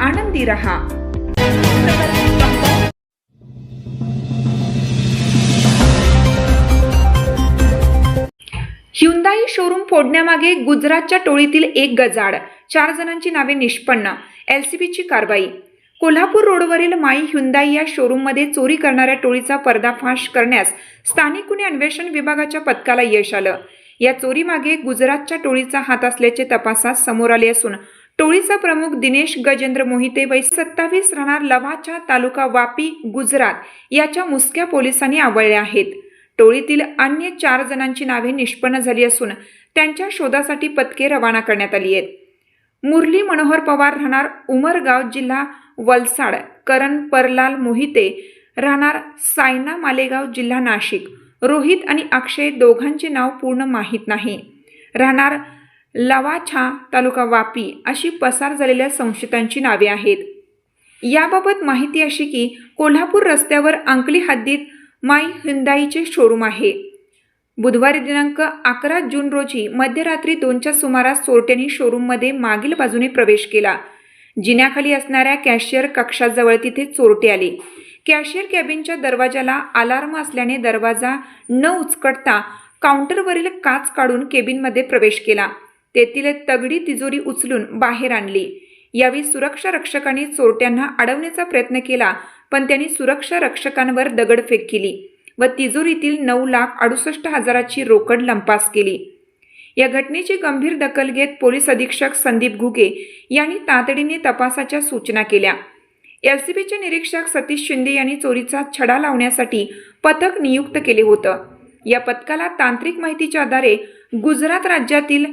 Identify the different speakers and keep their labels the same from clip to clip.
Speaker 1: आनंदी रहा Hyundai showroom फोडण्यामागे गुजरातच्या टोळीतील एक गजाड चार जणांची नावे निष्पन्न एलसीबीची कारवाई कोल्हापूर रोडवरील माई ह्युंदाई या शोरूममध्ये चोरी करणाऱ्या टोळीचा पर्दाफाश करण्यास स्थानिक गुन्हे अन्वेषण विभागाच्या पथकाला यश आलं. या चोरीमागे गुजरातच्या टोळीचा हात असल्याचे तपासात समोर आले असून टोळीचा प्रमुख दिनेश गजेंद्र मोहिते वय सत्तावीस राहणार लवाचा तालुका वापी गुजरात याच्या मुसक्या पोलिसांनी आवळल्या आहेत. टोळीतील अन्य चार जणांची नावे निष्पन्न झाली असून त्यांच्या शोधासाठी पथके रवाना करण्यात आली आहेत. मुरली मनोहर पवार राहणार उमरगाव जिल्हा वलसाड करण परलाल मोहिते राहणार सायना मालेगाव जिल्हा नाशिक. रोहित आणि अक्षय दोघांचे नाव पूर्ण माहीत नाही. राहणार लवाछा तालुका वापी अशी पसार झालेल्या संशयितांची नावे आहेत. याबाबत माहिती अशी की कोल्हापूर रस्त्यावर अंकली हद्दीत माई हिंदाईचे शोरूम आहे. बुधवारी दिनांक अकरा जून रोजी मध्यरात्री दोनच्या सुमारास चोरट्यांनी शोरूममध्ये मागील बाजूने प्रवेश केला. जिन्याखाली असणाऱ्या कॅशियर कक्षाजवळ तिथे चोरटे आले. कॅशियर कॅबिनच्या दरवाजाला अलार्म असल्याने दरवाजा न उचकटता काउंटरवरील काच काढून केबिनमध्ये प्रवेश केला. तेथील तगडी तिजोरी उचलून बाहेर आणली. यावेळी सुरक्षा रक्षकांनी चोरट्यांना अडवण्याचा प्रयत्न केला पण त्यांनी सुरक्षा रक्षकांवर दगडफेक केली व तिजोरीतील नऊ लाख अडुसष्ट हजाराची रोकड लंपास केली. या घटनेची गंभीर दखल घेत पोलीस अधीक्षक संदीप घुगे यांनी तातडीने तपासाच्या सूचना केल्या. एलसीबीचे निरीक्षक सतीश शिंदे यांनी चोरीचा छडा लावण्यासाठी पथक नियुक्त केले होतं. या पथकाला तांत्रिक माहितीच्या आधारे गुजरात राज्यातील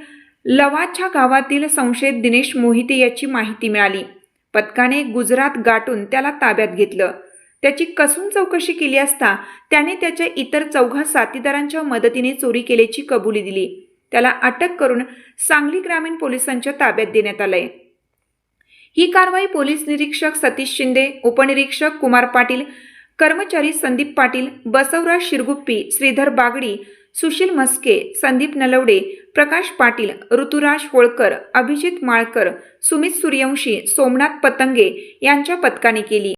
Speaker 1: लवाछा गावातील संशयित दिनेश मोहिते याची माहिती मिळाली. पथकाने गुजरात गाठून त्याला ताब्यात घेतलं. त्याची कसून चौकशी केली असता त्याने त्याच्या इतर चौघा साथीदारांच्या मदतीने चोरी केल्याची कबुली दिली. त्याला अटक करून सांगली ग्रामीण पोलिसांच्या ताब्यात देण्यात आलंय. ही कारवाई पोलीस निरीक्षक सतीश शिंदे उपनिरीक्षक कुमार पाटील कर्मचारी संदीप पाटील बसवराज शिरगुप्पी श्रीधर बागडी सुशील म्हस्के संदीप नलवडे प्रकाश पाटील ऋतुराज होळकर अभिजित माळकर सुमित सूर्यवंशी सोमनाथ पतंगे यांच्या पथकाने केली.